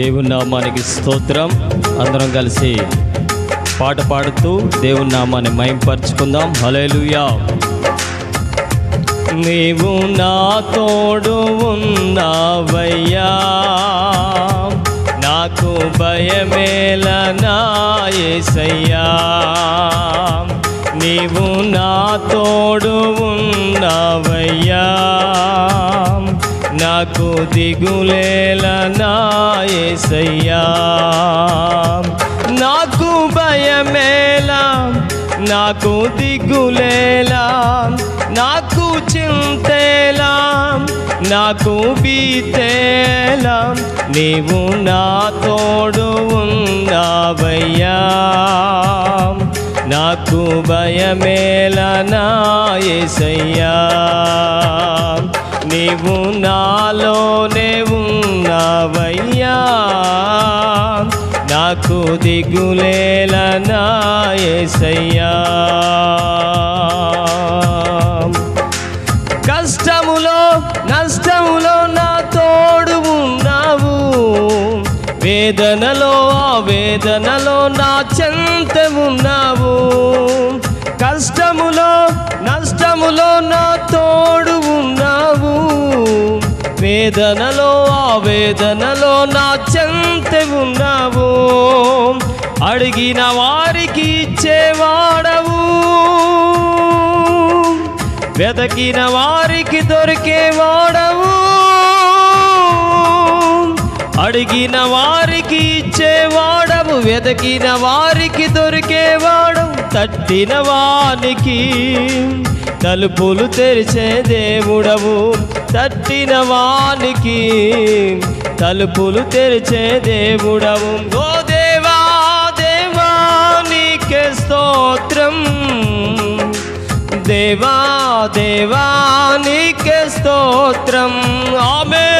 దేవుని నామానికి స్తోత్రం. అందరం కలిసి పాట పాడుతూ దేవుని నామాన్ని మయంపరుచుకుందాం హలేలుయా నీవు నా తోడు ఉన్నావయ్యా. నాకు భయమేల నా యేసయ్యా నీవు నా తోడు ఉన్నావయ్యా. నాకు దిగులేలా నా యేసయ్యా నాకు భయమేలా నాకు దిగులేలా నాకు చింతేలా నాకు బీతేలా నీవు నా తోడు ఉన్నావయ్యా నాకు భయమేలా నా యేసయ్యా నీవు నాలోనే ఉన్నావయ్యా. నాకు దిగులేల నా కష్టములో నష్టములో నా తోడు ఉన్నావు. వేదనలో ఆ వేదనలో నా చెంత ఉన్నావు. కష్టములో నష్టములో నా తోడు ఉన్నావు. వేదనలో ఆ వేదనలో నా చెంత ఉన్నావు. అడిగిన వారికి ఇచ్చేవాడవు వెతకిన వారికి దొరికేవాడవు అడిగిన వారికి ఇచ్చేవాడవు వెతకిన వారికి దొరికేవాడవు తట్టిన వానికి తలుపులు తెరిచే దేవుడవు తట్టిన వానికి తలుపులు తెరిచే దేవుడవు. గో దేవా దేవా నీకే స్తోత్రం. దేవా దేవా నీకే స్తోత్రం. ఆమె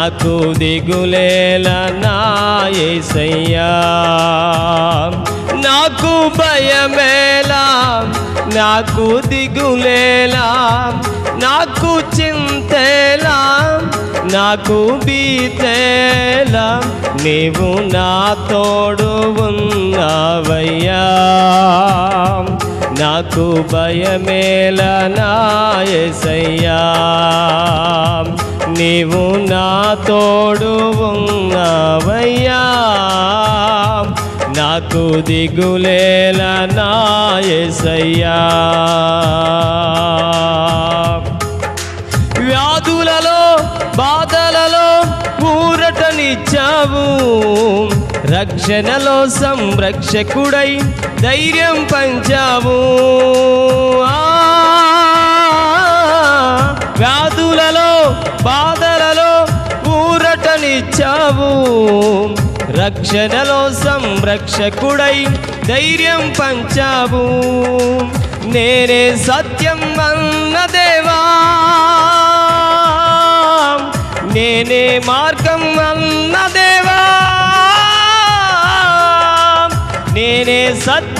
నాకు దిగులేల నా యేసయ్యా నాకు భయమేలా నాకు దిగులేలా నాకు చింతేలా నాకు బీతేలా నీవు నా తోడు ఉన్నావయ్యా. నాకు భయమేలా నా యేసయ్యా నీవు నా తోడు ఉన్నావయ్యా. నాకు దిగులేల నాయసయ్యా వ్యాధులలో బాధలలో ఊరటనిచ్చావు. రక్షణలో సంరక్షకుడై ధైర్యం పంచావు. వ్యాధులలో బాధలలో ఊరటనిచ్చావు. రక్షణలో సంరక్షకుడై ధైర్యం పంచావు. నేనే సత్యం అన్న దేవా. నేనే మార్గం అన్న దేవా. నేనే సత్యం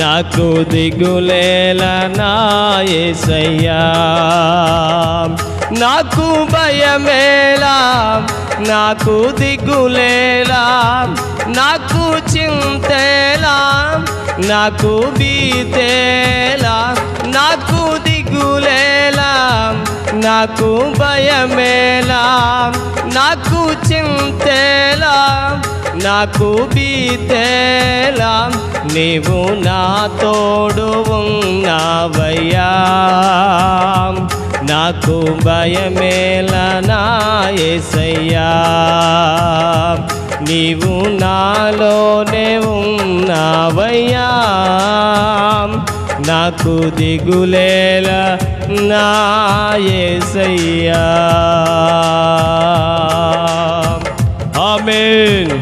నాకు దిగులేలా నా యేసయ్యా నాకు భయమేలా నాకు దిగులేలా నాకు చింతేలా నాకు బీతేలా నాకు దిగులేలా నాకు భయమేలా నాకు చింతేలా నాకు బీతేలా నీవు నా తోడు ఉన్నావయ్యా. నాకు భయమేలా నా ఏసయ్యా? నీవు నాలోనే ఉన్నావయ్యా. నాకు దిగులేలా నా యేసయ్యా ఆమేన్.